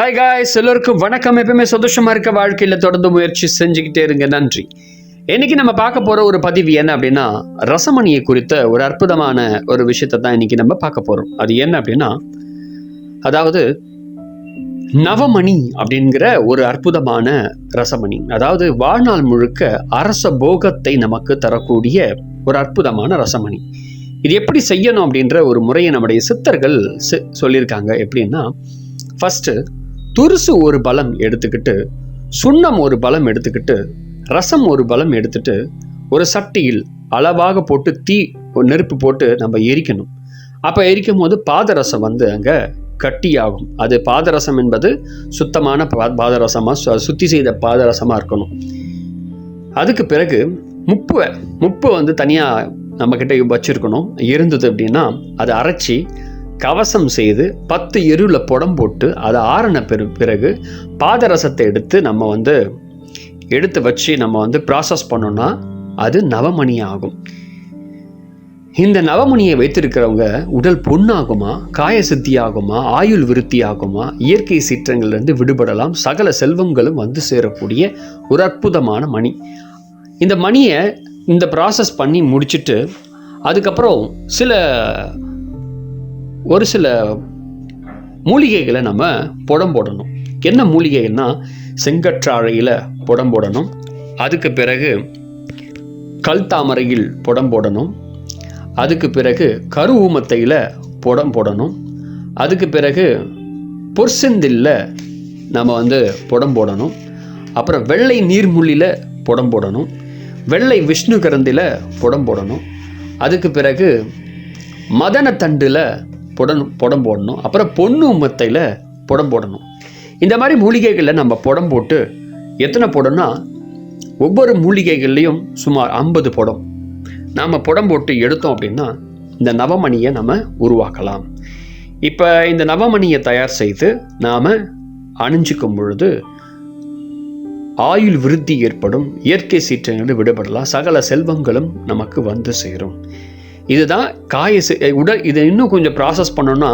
Hi guys எல்லோருக்கும் வணக்கம். எப்பவுமே சந்தோஷமா இருக்க வாழ்க்கையில் தொடர்ந்து முயற்சி செஞ்சுக்கிட்டே இருங்க. நன்றி. இன்னைக்கு நம்ம பார்க்க போற ஒரு பதிவு என்ன அப்படின்னா ரசமணியை குறித்த ஒரு அற்புதமான ஒரு விஷயத்தை தான் இன்னைக்கு நம்ம பார்க்க போறோம். அது என்ன அப்படின்னா அதாவது நவமணி அப்படிங்கிற ஒரு அற்புதமான ரசமணி. அதாவது வாழ்நாள் முழுக்க அரச போகத்தை நமக்கு தரக்கூடிய ஒரு அற்புதமான ரசமணி. இது எப்படி செய்யணும் அப்படின்ற ஒரு முறையை நம்முடைய சித்தர்கள் சொல்லியிருக்காங்க. எப்படின்னா ஃபஸ்ட்டு துருசு ஒரு பலம் எடுத்துக்கிட்டு சுண்ணம் ஒரு பலம் எடுத்துக்கிட்டு ரசம் ஒரு பலம் எடுத்துட்டு ஒரு சட்டியில் அளவாக போட்டு தீ ஒரு நெருப்பு போட்டு நம்ம எரிக்கணும். அப்போ எரிக்கும் போது பாதரசம் வந்து அங்கே கட்டியாகும். அது பாதரசம் என்பது சுத்தமான பா- பாதரசமா சு- சுத்தி செய்த பாதரசமாக இருக்கணும். அதுக்கு பிறகு முப்பை முப்பு வந்து தனியாக நம்மக்கிட்ட வச்சுருக்கணும். இருந்தது அப்படின்னா அதை அரைச்சி கவசம் செய்து பத்து எருவில் புடம் போட்டு அதை ஆறின பிற பிறகு பாதரசத்தை எடுத்து நம்ம வந்து எடுத்து வச்சு நம்ம வந்து ப்ராசஸ் பண்ணோம்னா அது நவமணி ஆகும் இந்த நவமணியை வைத்திருக்கிறவங்க உடல் பொண்ணாகுமா காய சித்தி ஆகுமா ஆயுள் விருத்தி ஆகுமா இயற்கை சீற்றங்கள்லேருந்து விடுபடலாம் சகல செல்வங்களும் வந்து சேரக்கூடிய ஒரு அற்புதமான மணி. இந்த மணியை இந்த ப்ராசஸ் பண்ணி முடிச்சுட்டு அதுக்கப்புறம் சில ஒரு சில மூலிகைகளை நம்ம புடம் போடணும். என்ன மூலிகைன்னா செங்கற்றாழையில் புடம் போடணும். அதுக்கு பிறகு கல் தாமரையில் புடம் போடணும். அதுக்கு பிறகு கரு ஊமத்தையில் புடம் போடணும். அதுக்கு பிறகு பொற்செந்தில்ல நம்ம வந்து புடம் போடணும். அப்புறம் வெள்ளை நீர்முள்ளியில் புடம் போடணும். வெள்ளை விஷ்ணு கரந்தில் புடம் போடணும். அதுக்கு பிறகு மதனத்தண்டில் புடணும் புடம் போடணும். அப்புறம் பொண்ணு உம்மத்தையில் புடம் போடணும். இந்த மாதிரி மூலிகைகளில் நம்ம புடம் போட்டு எத்தனை புடம்னா ஒவ்வொரு மூலிகைகள்லேயும் சுமார் ஐம்பது புடம். நாம் புடம் போட்டு எடுத்தோம் அப்படின்னா இந்த நவமணியை நம்ம உருவாக்கலாம். இப்போ இந்த நவமணியை தயார் செய்து நாம் அணிஞ்சிக்கும் பொழுது ஆயுள் விருத்தி ஏற்படும் இயற்கை சீற்றங்களில் விடுபடலாம் சகல செல்வங்களும் நமக்கு வந்து சேரும். இதுதான் காய உடல் இதை இன்னும் கொஞ்சம் ப்ராசஸ் பண்ணோன்னா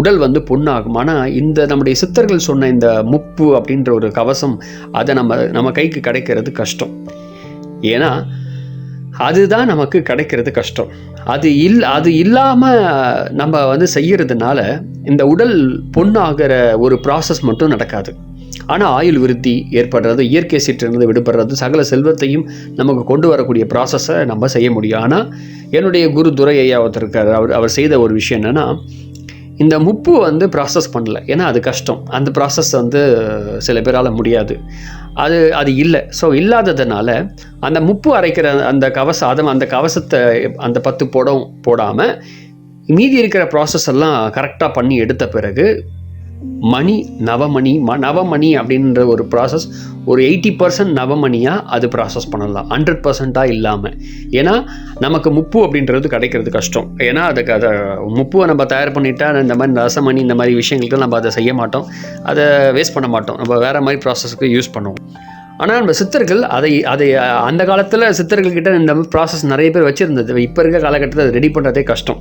உடல் வந்து புண்ணாகும். ஆனால் இந்த நம்முடைய சித்தர்கள் சொன்ன இந்த முப்பு அப்படின்ற ஒரு கவசம் அதை நம்ம நம்ம கைக்கு கிடைக்கிறது கஷ்டம். ஏன்னா அதுதான் நமக்கு கிடைக்கிறது கஷ்டம். அது இல் அது இல்லாமல் நம்ம வந்து செய்கிறதுனால இந்த உடல் பொண்ணாகிற ஒரு ப்ராசஸ் மட்டும் நடக்காது. ஆனால் ஆயுள் விருத்தி ஏற்படுறது இயற்கை சீற்றிலிருந்து விடுபடுறது சகல செல்வத்தையும் நமக்கு கொண்டு வரக்கூடிய ப்ராசஸை நம்ம செய்ய முடியும். ஆனால் என்னுடைய குரு துரை ஐயா ஒருத்தர் இருக்கார். அவர் அவர் செய்த ஒரு விஷயம் என்னென்னா இந்த முப்பு வந்து ப்ராசஸ் பண்ணல. ஏன்னா அது கஷ்டம். அந்த ப்ராசஸ் வந்து சில பேரால் முடியாது. அது அது இல்லை. ஸோ இல்லாததுனால அந்த முப்பு அரைக்கிற அந்த கவச அதை அந்த கவசத்தை அந்த பத்து புடம் போடாமல் மீதி இருக்கிற ப்ராசஸ் எல்லாம் கரெக்டாக பண்ணி எடுத்த பிறகு மணி நவமணி ம நவமணி அப்படின்ற ஒரு ப்ராசஸ் ஒரு எயிட்டி பர்சன்ட் நவமணியாக அது ப்ராசஸ் பண்ணலாம். ஹண்ட்ரட் பர்சண்ட்டாக இல்லாமல் ஏன்னா நமக்கு முப்பு அப்படின்றது கிடைக்கிறது கஷ்டம். ஏன்னா அதுக்கு அதை முப்புவை நம்ம தயார் பண்ணிட்டா இந்த மாதிரி ரசமணி இந்த மாதிரி விஷயங்களுக்கு நம்ம அதை செய்ய மாட்டோம். அதை வேஸ்ட் பண்ண மாட்டோம். நம்ம வேறு மாதிரி ப்ராசஸ்க்கு யூஸ் பண்ணுவோம். ஆனால் நம்ம சித்தர்கள் அதை அதை அந்த காலத்தில் சித்தர்கள் கிட்ட இந்த ப்ராசஸ் நிறைய பேர் வச்சுருந்தது. இப்போ இருக்க காலகட்டத்தில் அதை ரெடி பண்ணுறதே கஷ்டம்.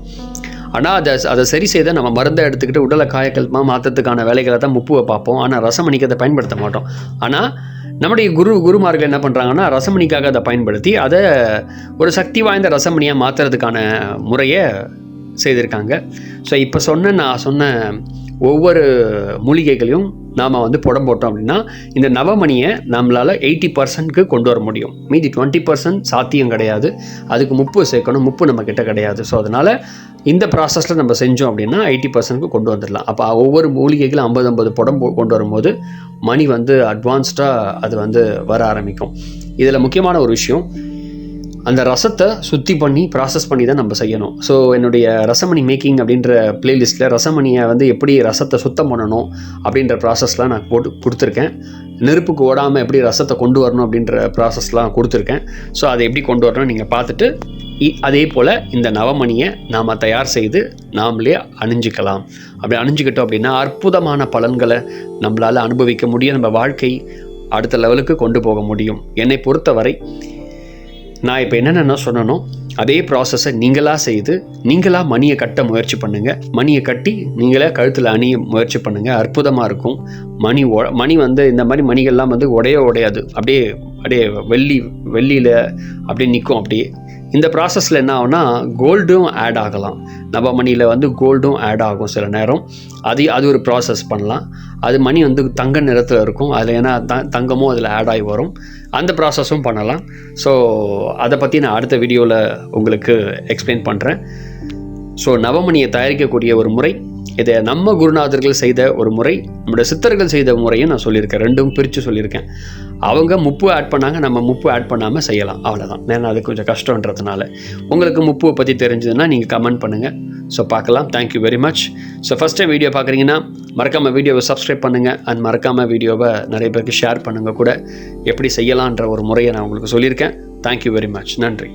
ஆனால் அதை அதை சரி செய்த நம்ம மருந்தை எடுத்துக்கிட்டு உடலை காயக்கல்பமாக மாற்றத்துக்கான வேலைகளை தான் முப்புவை பார்ப்போம். ஆனால் ரசமணிக்கு அதை பயன்படுத்த மாட்டோம். ஆனால் நம்முடைய குரு குருமார்கள் என்ன பண்ணுறாங்கன்னா ரசமணிக்காக அதை பயன்படுத்தி அதை ஒரு சக்தி வாய்ந்த ரசமணியாக மாற்றுறதுக்கான முறையை செய்திருக்காங்க. ஸோ இப்போ சொன்ன நான் சொன்ன ஒவ்வொரு மூலிகைகளையும் நாம் வந்து புடம் போட்டோம் அப்படின்னா இந்த நவமணியை நம்மளால் எயிட்டி பர்சன்ட்க்கு கொண்டு வர முடியும். மீதி டுவெண்ட்டி பர்சன்ட் சாத்தியம் கிடையாது. அதுக்கு முப்பு சேர்க்கணும் முப்பு நம்ம கிட்ட கிடையாது. ஸோ அதனால் இந்த ப்ராசஸில் நம்ம செஞ்சோம் அப்படின்னா எயிட்டி பர்சன்ட்க்கு கொண்டு வந்துடலாம். அப்போ ஒவ்வொரு மூலிகைகளும் ஐம்பது ஐம்பது புடம் கொண்டு வரும்போது மணி வந்து அட்வான்ஸ்டாக அது வந்து வர ஆரம்பிக்கும். இதில் முக்கியமான ஒரு விஷயம் அந்த ரசத்தை சுத்தி பண்ணி ப்ராசஸ் பண்ணி தான் நம்ம செய்யணும். ஸோ என்னுடைய ரசமணி மேக்கிங் அப்படின்ற பிளேலிஸ்ட்டில் ரசமணியை வந்து எப்படி ரசத்தை சுத்தம் பண்ணணும் அப்படின்ற ப்ராசஸ்லாம் நான் போட்டு கொடுத்துருக்கேன். நெருப்புக்கு ஓடாமல் எப்படி ரசத்தை கொண்டு வரணும் அப்படின்ற ப்ராசஸ்லாம் கொடுத்துருக்கேன். ஸோ அதை எப்படி கொண்டு வரணும் நீங்கள் பார்த்துட்டு இ- அதே போல் இந்த நவமணியை நாம் தயார் செய்து நாமளே அணிஞ்சிக்கலாம். அப்படி அணிஞ்சிக்கிட்டோம் அப்படின்னா அற்புதமான பலன்களை நம்மளால் அனுபவிக்க முடியும். நம்ம வாழ்க்கை அடுத்த லெவலுக்கு கொண்டு போக முடியும். என்னை பொறுத்தவரை நான் இப்போ என்னென்ன சொன்னனோ அதே ப்ராசஸை நீங்களாக செய்து நீங்களாக மணியை கட்ட முயற்சி பண்ணுங்கள் மணியை கட்டி நீங்களே கழுத்தில் அணிய முயற்சி பண்ணுங்கள் அற்புதமாக இருக்கும். மணி ஒ மணி வந்து இந்த மாதிரி மணிகள்லாம் வந்து உடைய உடையாது. அப்படியே அப்படியே வெள்ளி வெள்ளியில் அப்படியே நிற்கும் அப்படியே. இந்த ப்ராசஸில் என்ன ஆகும்னா கோல்டும் ஆட் ஆகலாம். நவமணியில் வந்து கோல்டும் ஆட் ஆகும் சில நேரம். அது அது ஒரு ப்ராசஸ் பண்ணலாம். அது மணி வந்து தங்க நிறத்தில் இருக்கும். அதில் ஏன்னா த தங்கமும் அதில் ஆட் ஆகி வரும். அந்த ப்ராசஸும் பண்ணலாம். ஸோ அதை பற்றி நான் அடுத்த வீடியோவில் உங்களுக்கு எக்ஸ்பிளைன் பண்ணுறேன் ஸோ நவமணியை தயாரிக்கக்கூடிய ஒரு முறை இதை நம்ம குருநாதர்கள் செய்த ஒரு முறை நம்முடைய சித்தர்கள் செய்த முறையும் நான் சொல்லியிருக்கேன். ரெண்டும் பிரித்து சொல்லியிருக்கேன். அவங்க முப்பு ஆட் பண்ணாங்க நம்ம முப்பு ஆட் பண்ணாமல் செய்யலாம். அவ்வளோதான் ஏன்னா அது கொஞ்சம் கஷ்டன்றதுனால உங்களுக்கு முப்புவை பற்றி தெரிஞ்சதுன்னா நீங்கள் கமெண்ட் பண்ணுங்கள் ஸோ பார்க்கலாம். Thank you very much so first time video பார்க்குறீங்கன்னா மறக்காமல் வீடியோவை சப்ஸ்கிரைப் பண்ணுங்கள் அண்ட் மறக்காமல் வீடியோவை நிறைய பேருக்கு ஷேர் பண்ணுங்கள் கூட. எப்படி செய்யலான்ற ஒரு முறையை நான் உங்களுக்கு சொல்லியிருக்கேன். தேங்க்யூ வெரி மச் நன்றி.